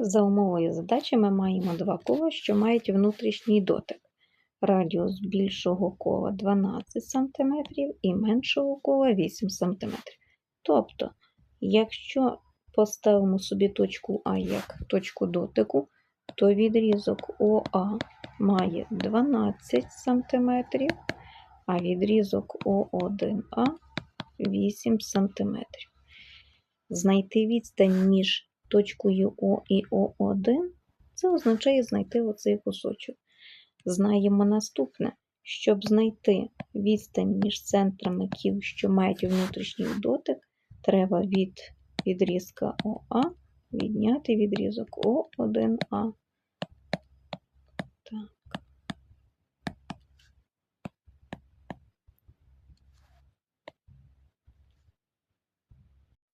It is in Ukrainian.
За умовою задачі ми маємо два кола, що мають внутрішній дотик. Радіус більшого кола 12 см і меншого кола 8 см. Тобто, якщо поставимо собі точку А як точку дотику, то відрізок ОА має 12 см, а відрізок О1А 8 см. Знайти відстань між точкою О і О1, це означає знайти оцей кусочок. Знаємо наступне. Щоб знайти відстань між центрами кіл, що мають внутрішній дотик, треба від відрізка ОА відняти відрізок О1А. Так.